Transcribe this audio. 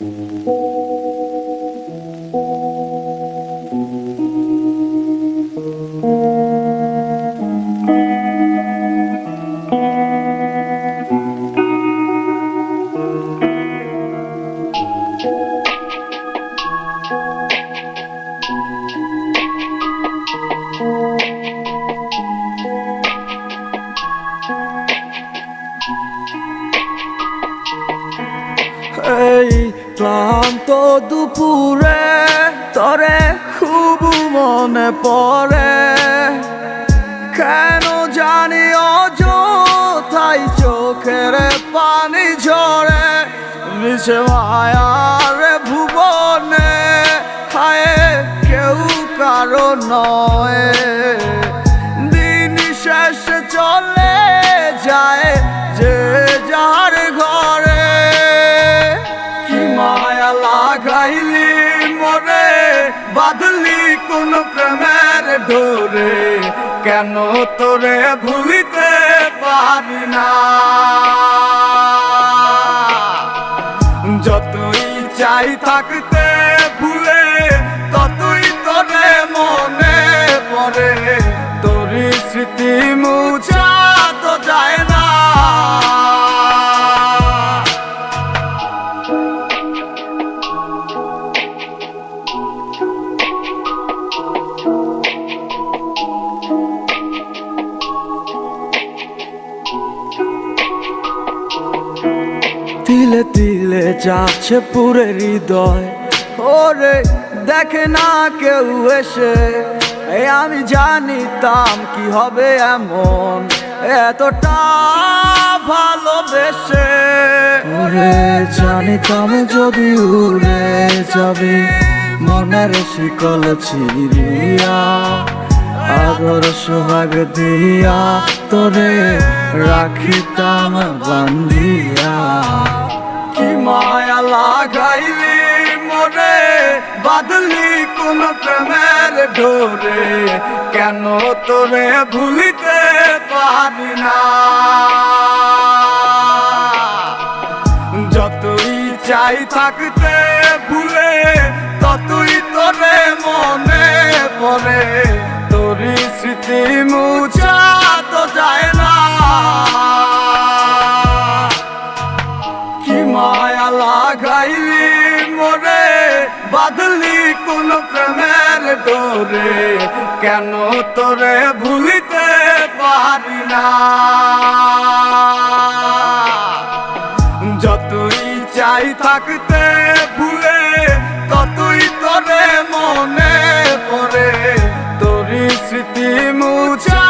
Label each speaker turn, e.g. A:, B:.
A: Hey ক্লান্ত দুপুরে, তরে খুব মনে পড়ে। কেন জানি অযথাই চোখের পানি ঝরে মিশে মায়ার ভুবনে। হায়, কেউ কারও নয়। কোন প্রেমের ডোরে কেন তোরে ভুলিতে পারি না? যতই চাই থাকতে তিলে তিলে যাচ্ছে পুরে হৃদয়। ওরে দেখে না কেউ এসে আমি জানিতাম কি হবে এমন। এতটা ভালোবেসে। ওরে জানিতাম যদি উড়ে যাবি, মনের শিকল ছিড়িয়া আগর সোহাগ দিয়া তোরে রাখিতাম বান্ধিয়া। কি মায়া লাগাইলি মোরে বাদলি কোন প্রেমের ডোরে কেন তোরে ভুলিতে পারি না? যতই চাই থাকতে ভুলে, ততই বাঁধলি কোন প্রেমের ডোরে, কেন তোরে ভুলিতে পারি না? যতই চাই থাকতে ভুলে, ততই তোরে মনে পড়ে। তোরই স্মৃতি মুছা